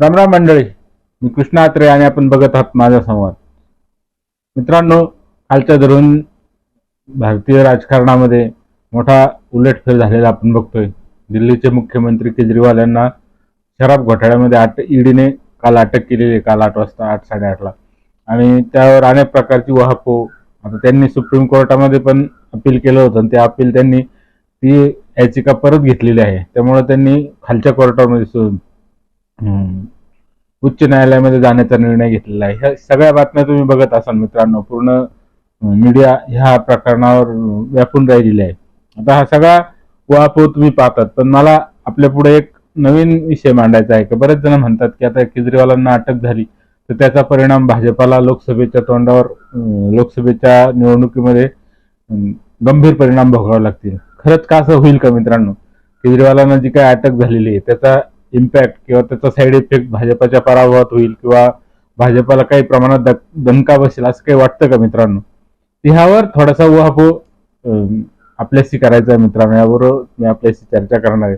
रामराम मंडळी मी कृष्णा अत्रे आणि आपण बघत आहात माझा संवाद. मित्रांनो कालच्या धरून भारतीय राजकारणामध्ये मोठा उलटफेर झालेला आपण बघतोय. दिल्लीचे मुख्यमंत्री केजरीवाल यांना शराब घोटाळ्यामध्ये आट ईडीने काल अटक केलेली आहे काल आठ वाजता आठ साडेआठला. आणि त्यावर अनेक प्रकारची वाहपो आता त्यांनी सुप्रीम कोर्टामध्ये पण अपील केलं होतं आणि ते अपील त्यांनी ती याचिका परत घेतलेली आहे. त्यामुळे त्यांनी खालच्या कोर्टामध्ये उच्च न्यायालयामध्ये जाण्याचा निर्णय घेतलेला आहे. ह्या सगळ्या बातम्या तुम्ही बघत असाल मित्रांनो. पूर्ण मीडिया ह्या प्रकरणावर व्यापून राहिलेली आहे. आता हा सगळा वापो तुम्ही पाहतात पण मला आपल्या पुढे एक नवीन विषय मांडायचा आहे की बरेच जण म्हणतात की आता केजरीवालांना अटक झाली तर त्याचा परिणाम भाजपाला लोकसभेच्या तोंडावर लोकसभेच्या निवडणुकीमध्ये गंभीर परिणाम भोगावे लागतील. खरंच का असं होईल का मित्रांनो? केजरीवालांना जी काय अटक झालेली आहे त्याचा इम्पॅक्ट किंवा त्याचा साईड इफेक्ट भाजपाच्या पराभवात होईल किंवा भाजपाला काही प्रमाणात दणका बसेल असं काही वाटतं का मित्रांनो? ह्यावर थोडासा उहापो आपल्याशी करायचा आहे मित्रांनो. याबरोबर मी आपल्याशी चर्चा करणार आहे.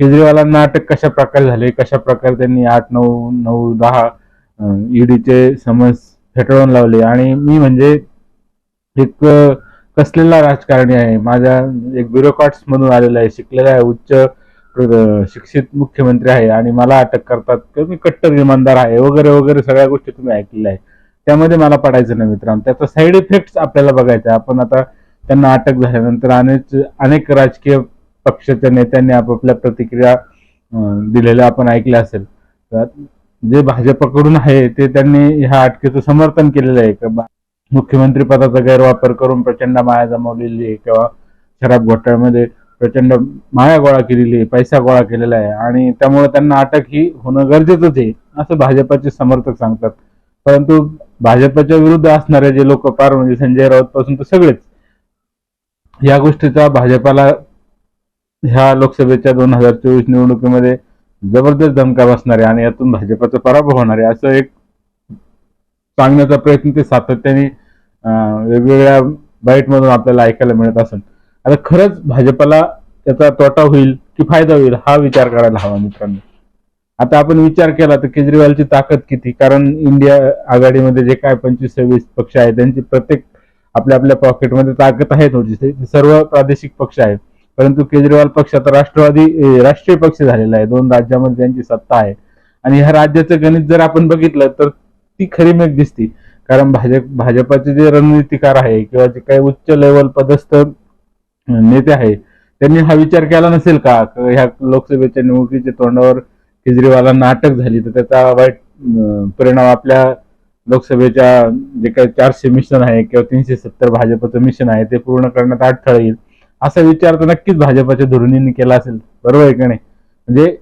केजरीवालांना अटक कशा प्रकारे झाली? कशा प्रकारे त्यांनी आठ नऊ नऊ दहा ईडीचे समज फेटाळून लावले? आणि मी म्हणजे एक कसलेला राजकारणी आहे? माझ्या एक ब्युरोक्रॅट्स मधून आलेला आहे. शिकलेला आहे. उच्च शिक्षित मुख्यमंत्री आहे आणि मला अटक करतात की मी कट्टर इमानदार आहे वगैरे वगैरे सगळ्या गोष्टी तुम्ही ऐकलेल्या आहे त्यामध्ये मला पडायचं नाही मित्रांनो. त्याचा साईड इफेक्ट आपल्याला बघायचा. आहे आपण आता त्यांना अटक झाल्यानंतर अनेक अनेक राजकीय पक्षाच्या नेत्यांनी आपापल्या प्रतिक्रिया दिलेल्या आपण ऐकल्या असेल. तर जे भाजपकडून आहे ते त्यांनी ह्या अटकेचं समर्थन केलेलं आहे. का मुख्यमंत्री पदाचा गैरवापर करून प्रचंड माया जमवलेली आहे किंवा शराब घोटाळ्यामध्ये प्रचंड माया गोळा केलेली आहे पैसा गोळा केलेला आहे. आणि त्यामुळे त्यांना अटक ही होणं गरजेचंच आहे असं भाजपाचे समर्थक सांगतात. परंतु भाजपाच्या विरुद्ध असणारे जे लोक पार म्हणजे संजय राऊत पासून तर सगळेच या गोष्टीचा भाजपाला ह्या लोकसभेच्या दोन हजार चोवीस निवडणुकीमध्ये जबरदस्त धमका बसणार आहे आणि यातून भाजपाचा पराभव होणार आहे असं एक सांगण्याचा प्रयत्न ते सातत्याने वेगवेगळ्या बाईटमधून आपल्याला ऐकायला मिळत असेल. आता खरंच भाजपला त्याचा तोटा होईल की फायदा होईल हा विचार करायला हवा मित्रांनो. आता आपण विचार केला तर केजरीवालची ताकद किती? कारण इंडिया आघाडीमध्ये जे काय पंचवीस सव्वीस पक्ष आहेत त्यांची प्रत्येक आपल्या आपल्या पॉकेटमध्ये ताकद आहे थोडीशी. सर्व प्रादेशिक पक्ष आहेत. परंतु केजरीवाल पक्ष आता राष्ट्रवादी राष्ट्रीय पक्ष झालेला आहे. दोन राज्यामध्ये त्यांची सत्ता आहे. आणि ह्या राज्याचं गणित जर आपण बघितलं तर ती खरी मेघ दिसती. कारण भाजप भाजपाचे जे रणनीतिकार आहे किंवा जे काही उच्च लेवल पदस्थ नेते आहे. त्यांनी हा विचार केला नसेल का? ह्या लोकसभेच्या निवडणुकीच्या तोंडावर केजरीवालांना अटक झाली तर त्याचा वाईट परिणाम आपल्या लोकसभेच्या जे काही चारशे मिशन आहे किंवा तीनशे सत्तर भाजपचं मिशन आहे ते पूर्ण करण्यात अडथळा येईल. असा विचार तर नक्कीच भाजपाच्या धोरणींनी केला असेल. बरोबर आहे का नाही? म्हणजे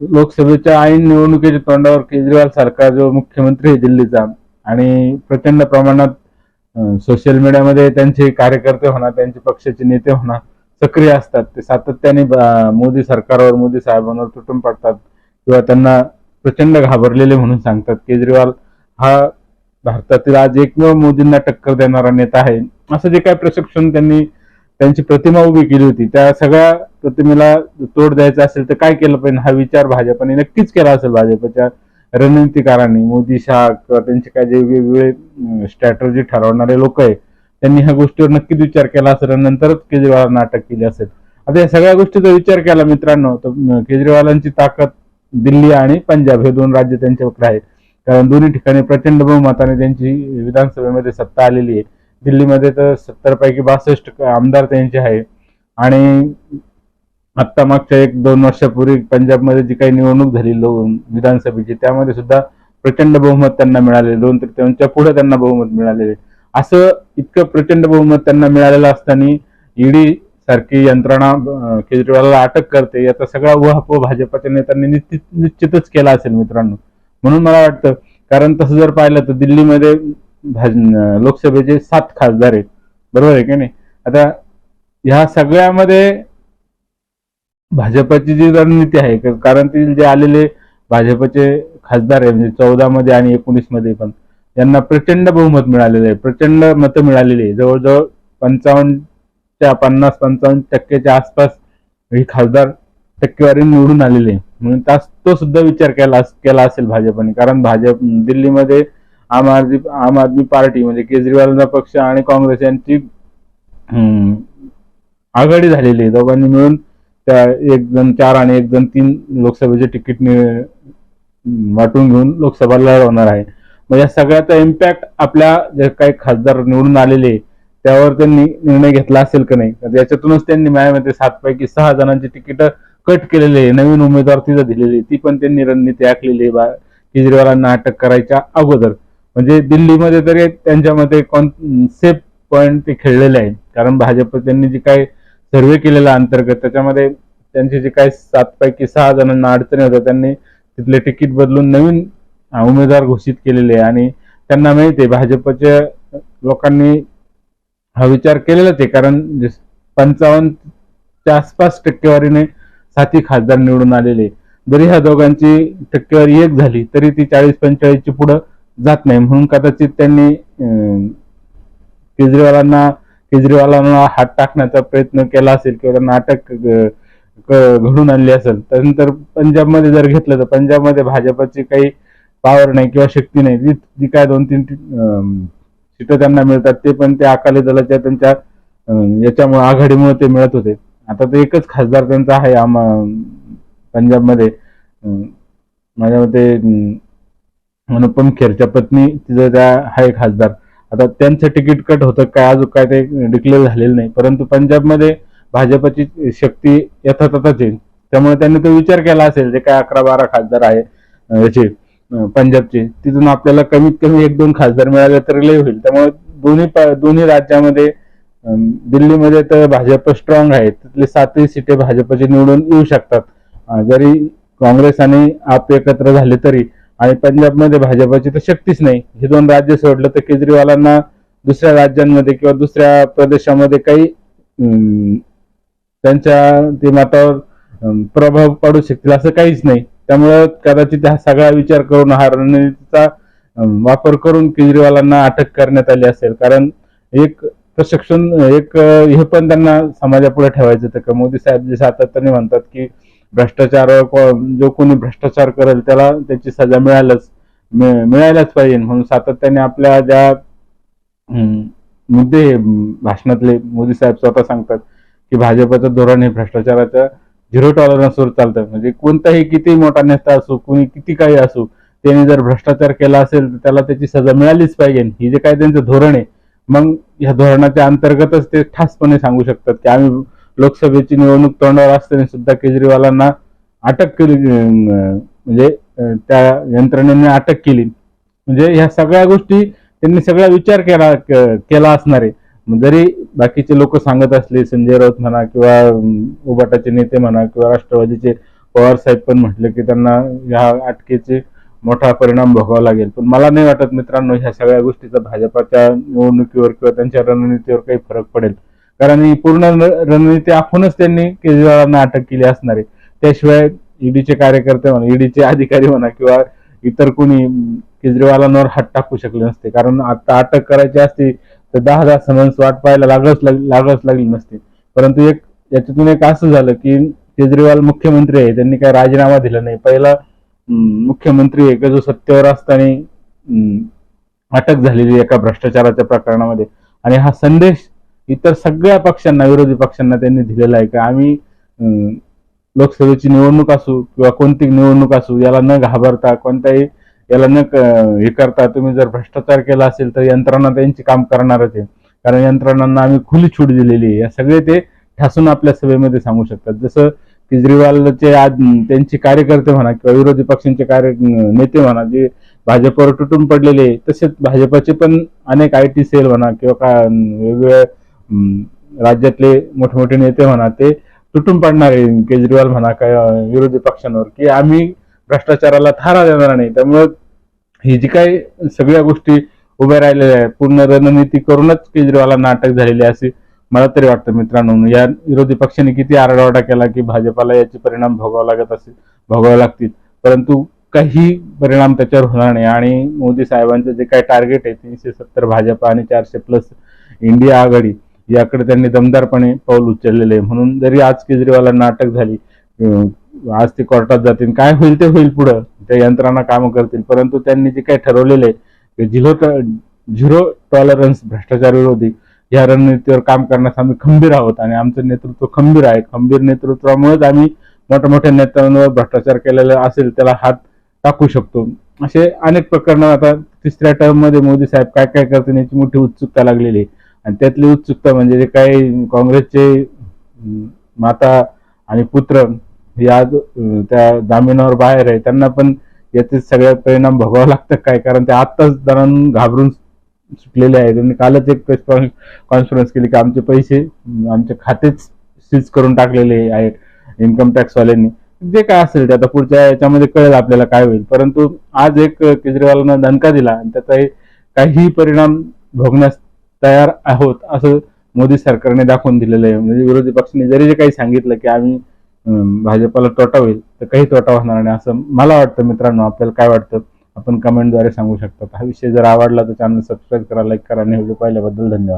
लोकसभेच्या ऐन निवडणुकीच्या तोंडावर केजरीवाल सरकार जो मुख्यमंत्री आहे दिल्लीचा आणि प्रचंड प्रमाणात सोशल मीडियामध्ये त्यांचे कार्यकर्ते होणार त्यांचे पक्षाचे नेते होणार सक्रिय असतात. ते सातत्याने मोदी सरकारवर मोदी साहेबांवर तुटून पडतात किंवा त्यांना प्रचंड घाबरलेले म्हणून सांगतात. केजरीवाल हा भारतातील आज एकमेव मोदींना टक्कर देणारा नेता आहे. असं जे काय प्रशिक्षण त्यांनी त्यांची प्रतिमा उभी केली होती त्या सगळ्या प्रतिमेला तोड द्यायचा असेल तर काय केलं पाहिजे? हा विचार भाजपने नक्कीच केला असेल. भाजपच्या रणनीतिकारांनी मोदी शाह किंवा त्यांचे काय जे वेगवेगळे स्ट्रॅटर्जी ठरवणारे लोक आहे त्यांनी ह्या गोष्टीवर नक्कीच विचार केला असेल आणि नंतरच केजरीवालांना अटक केली असेल. आता या सगळ्या गोष्टीचा विचार केला मित्रांनो तर केजरीवालांची ताकद दिल्ली आणि पंजाब हे दोन राज्य त्यांच्याकडे आहेत. कारण दोन्ही ठिकाणी प्रचंड बहुमताने त्यांची विधानसभेमध्ये सत्ता आलेली आहे. दिल्लीमध्ये तर सत्तर पैकी बासष्ट आमदार त्यांचे आहे. आणि आत्ता मागच्या एक दोन वर्षापूर्वी पंजाबमध्ये जी काही निवडणूक झाली विधानसभेची त्यामध्ये सुद्धा प्रचंड बहुमत त्यांना मिळाले दोन तृतीयांच्या पुढे त्यांना बहुमत मिळालेले असं इतकं प्रचंड बहुमत त्यांना मिळालेलं असताना ईडी सारखी यंत्रणा केजरीवालला अटक करते. याचा सगळा उहापोह भाजपाच्या नेत्यांनी निश्चित निश्चितच केला असेल मित्रांनो. म्हणून मला वाटतं कारण तसं जर पाहिलं तर दिल्लीमध्ये भाज लोकसभेचे सात खासदार आहेत. बरोबर आहे की नाही? आता ह्या सगळ्यामध्ये भाजपची जी रणनीती आहे कारण ते जे आलेले भाजपचे खासदार आहे म्हणजे चौदा मध्ये आणि एकोणीसमध्ये पण त्यांना प्रचंड बहुमत मिळालेलं आहे प्रचंड मतं मिळालेली आहे. जवळजवळ पंचावन्नच्या पन्नास पंचावन्न टक्क्याच्या आसपास ही खासदार टक्केवारी निवडून आलेली आहे. म्हणून त्यास तो सुद्धा विचार केला केला असेल भाजपने कारण भाजप दिल्लीमध्ये आम आदमी आम आदमी पार्टी म्हणजे केजरीवालचा पक्ष आणि काँग्रेस यांची आघाडी झालेली आहे. दोघांनी मिळून त्या एक जण चार आणि एक जण तीन लोकसभेचे तिकीट वाटून घेऊन लोकसभा लढवणार आहे. मग या सगळ्याचा इम्पॅक्ट आपल्या जे काही खासदार निवडून आलेले आहे, त्यावर त्यांनी निर्णय घेतला असेल का नाही? याच्यातूनच त्यांनी माझ्यामध्ये सात पैकी सहा जणांची तिकीट कट केलेली आहे. नवीन उमेदवार तिथं दिलेली आहे. ती पण त्यांनी रणनीती आखलेली आहे बा- केजरीवालांना अटक करायच्या अगोदर. म्हणजे दिल्लीमध्ये तरी त्यांच्यामध्ये कॉन सेफ पॉईंट ते खेळलेले आहे कारण भाजप त्यांनी जी काही सर्वे केलेला अंतर्गत. त्याच्यामध्ये त्यांचे जे काही सात पैकी सहा जणांना अडचणी होत्या त्यांनी तिथले तिकीट बदलून नवीन उमेदवार घोषित केलेले आहे. आणि त्यांना माहिती आहे भाजपच्या लोकांनी हा विचार केलेलाच आहे. कारण जे पंचावन्नच्या आसपास टक्केवारीने साथी खासदार निवडून आलेले जरी ह्या दोघांची टक्केवारी एक झाली तरी ती चाळीस पंचेचाळीसची पुढं जात नाही. म्हणून कदाचित त्यांनी केजरीवालांना केजरीवालांना हात टाकण्याचा प्रयत्न केला असेल किंवा नाटक घडून आणली असेल त्यानंतर पंजाबमध्ये जर घेतलं तर पंजाबमध्ये भाजपची काही पॉवर नाही किंवा शक्ती नाही. जी जी काय दोन तीन सीट त्यांना मिळतात ते पण त्या अकाली दलाच्या त्यांच्या याच्यामुळे आघाडीमुळे ते मिळत होते. आता तर एकच खासदार त्यांचा आहे आम्हा पंजाबमध्ये. माझ्या मते अनुपम खेरच्या पत्नी तिचं त्या आहे खासदार. आता त्यांचं तिकीट कट होतं काय अजून काय ते डिक्लेअर झालेलं नाही. परंतु पंजाबमध्ये भाजपची शक्ती यथातथाच येईल त्यामुळे त्यांनी तो विचार केला असेल जे काय अकरा बारा खासदार आहे याचे पंजाबचे. तिथून आपल्याला कमीत कमी एक दोन खासदार मिळाले तर लय होईल. त्यामुळे दोन्ही प- दोन्ही राज्यामध्ये दिल्लीमध्ये तर भाजप स्ट्रॉंग आहे तिथले सातही सीटे भाजपचे निवडून येऊ शकतात. जरी काँग्रेस आणि आप एकत्र झाले तरी आणि पंजाबमध्ये भाजपाची तर शक्तीच नाही. हे दोन राज्य सोडलं तर केजरीवालांना दुसऱ्या राज्यांमध्ये किंवा दुसऱ्या प्रदेशामध्ये काही त्यांच्या ते मतावर प्रभाव पाडू शकतील असं काहीच नाही. त्यामुळं कदाचित हा सगळा विचार करून हा रणनीतीचा वापर करून केजरीवालांना अटक करण्यात आली असेल. कारण एक प्रशिक्षण एक हे पण त्यांना समाजापुढे ठेवायचं होतं. का मोदी साहेब जे सातत्याने म्हणतात की भ्रष्टाचार जो कोणी भ्रष्टाचार करेल त्याला त्याची सजा मिळायलाच मिळायलाच पाहिजे. म्हणून सातत्याने आपल्या ज्या मुद्दे भाषणातले मोदी साहेब स्वतः सांगतात की भाजपचं धोरण हे भ्रष्टाचाराच्या झिरो टॉलरन्सवर चालतं. म्हणजे कोणताही किती मोठा नेता असो कोणी किती काही असो त्याने जर भ्रष्टाचार केला असेल तर त्याला त्याची सजा मिळालीच पाहिजे. ही जे काय त्यांचं धोरण आहे मग या धोरणाच्या अंतर्गतच ते ठासपणे सांगू शकतात की आम्ही लोकसभेची निवडणूक तोंडावर असताना सुद्धा केजरीवालांना अटक केली म्हणजे त्या यंत्रणेने अटक केली. म्हणजे ह्या सगळ्या गोष्टी त्यांनी सगळा विचार केला केला असणार आहे. जरी बाकीचे लोक सांगत असले संजय राऊत म्हणा किंवा उबाटाचे नेते म्हणा किंवा राष्ट्रवादीचे पवार साहेब पण म्हटले की त्यांना ह्या अटकेचे मोठा परिणाम भोगावा लागेल. पण मला नाही वाटत मित्रांनो ह्या सगळ्या गोष्टीचा भाजपाच्या निवडणुकीवर किंवा त्यांच्या रणनीतीवर काही फरक पडेल. कारण ही पूर्ण रणनीती आखूनच त्यांनी केजरीवालांना अटक केली असणार आहे. त्याशिवाय ईडीचे कार्यकर्ते म्हणा ईडीचे अधिकारी म्हणा किंवा इतर कोणी केजरीवालांवर हात टाकू शकले नसते. कारण आता अटक करायची असती तर दहा दहा समन्स वाट पाहायला लागच लाग- लागच लागली नसते. परंतु एक याच्यातून एक असं झालं की केजरीवाल मुख्यमंत्री आहे त्यांनी काय राजीनामा दिला नाही. पहिला मुख्यमंत्री आहे का जो सत्तेवर असताना अटक झालेली एका भ्रष्टाचाराच्या प्रकरणामध्ये. आणि हा संदेश इतर सगळ्या पक्षांना विरोधी पक्षांना त्यांनी दिलेला आहे का? आम्ही लोकसभेची निवडणूक असू किंवा कोणती निवडणूक असू याला न घाबरता कोणत्याही याला न क- हे करता तुम्ही जर भ्रष्टाचार केला असेल तर यंत्रणा त्यांची काम करणारच आहे. कारण यंत्रणांना आम्ही खुली छूट दिलेली आहे. या सगळे ते ठासून आपल्या सभेमध्ये सांगू शकतात. जसं केजरीवालचे आज त्यांचे कार्यकर्ते म्हणा किंवा विरोधी पक्षांचे कार्य नेते म्हणा जे भाजपवर तुटून पडलेले आहे, तसेच भाजपचे पण अनेक आय टी सेल म्हणा किंवा का वेगवेगळ्या राज्यातले मोठमोठे नेते म्हणा ते तुटून पडणार आहे. केजरीवाल म्हणा काय विरोधी पक्षांवर की आम्ही भ्रष्टाचाराला थारा देणार नाही. त्यामुळं ही जी काही सगळ्या गोष्टी उभ्या राहिलेल्या आहेत पूर्ण रणनीती करूनच केजरीवालांना अटक झालेली असे मला तरी वाटतं मित्रांनो. या विरोधी पक्षाने किती आरडाओरडा केला की भाजपाला याचे परिणाम भोगावे लागत असेल भोगावे लागतील. परंतु काही परिणाम त्याच्यावर होणार नाही. आणि मोदी साहेबांचं जे काही टार्गेट आहे तीनशे सत्तर भाजप आणि चारशे प्लस इंडिया आघाडी याकडे त्यांनी दमदारपणे पाऊल उचललेले आहे. म्हणून जरी आज केजरीवालांना अटक झाली आज ते कोर्टात जातील काय होईल ते होईल पुढं. त्या यंत्रणा कामं करतील. परंतु त्यांनी जे काही ठरवलेलं आहे झिरो झिरो टॉलरन्स भ्रष्टाचार विरोधी या रणनीतीवर काम करण्यास आम्ही खंबीर आहोत आणि आमचं नेतृत्व खंबीर आहे. खंबीर नेतृत्वामुळेच आम्ही मोठ्या मोठ्या नेत्यांवर भ्रष्टाचार केलेला असेल त्याला हात टाकू शकतो. असे अनेक प्रकरणं आता तिसऱ्या टर्ममध्ये मोदी साहेब काय काय करतील याची मोठी उत्सुकता लागलेली आहे. आणि त्यातली उत्सुकता म्हणजे जे काही काँग्रेसचे माता आणि पुत्र हे आज त्या जामिनावर बाहेर आहे त्यांना पण याचे सगळे परिणाम भोगावं लागतं काय? कारण ते आत्ताच जणांना घाबरून सुटलेले आहेत. त्यांनी कालच एक प्रेस कॉन्फरन्स केली की आमचे पैसे आमचे खातेच सीज करून टाकलेले आहेत इन्कम टॅक्सवाल्यांनी जे काय असेल ते आता पुढच्या याच्यामध्ये कळेल आपल्याला काय होईल. परंतु आज एक केजरीवालांना दणका दिला आणि त्याचा एक काहीही परिणाम भोगण्यास तयार आहोत असं मोदी सरकारने दाखवून दिलेलं आहे. म्हणजे विरोधी पक्षाने जरी जे काही सांगितलं की आम्ही भाजपाला तोटा होईल तर काही तोटा होणार नाही असं मला वाटतं मित्रांनो. आपल्याला काय वाटतं? आपण कमेंटद्वारे सांगू शकतात. हा विषय जर आवडला तर चॅनल सबस्क्राईब करा लाईक करा. आणि व्हिडिओ पाहिल्याबद्दल धन्यवाद.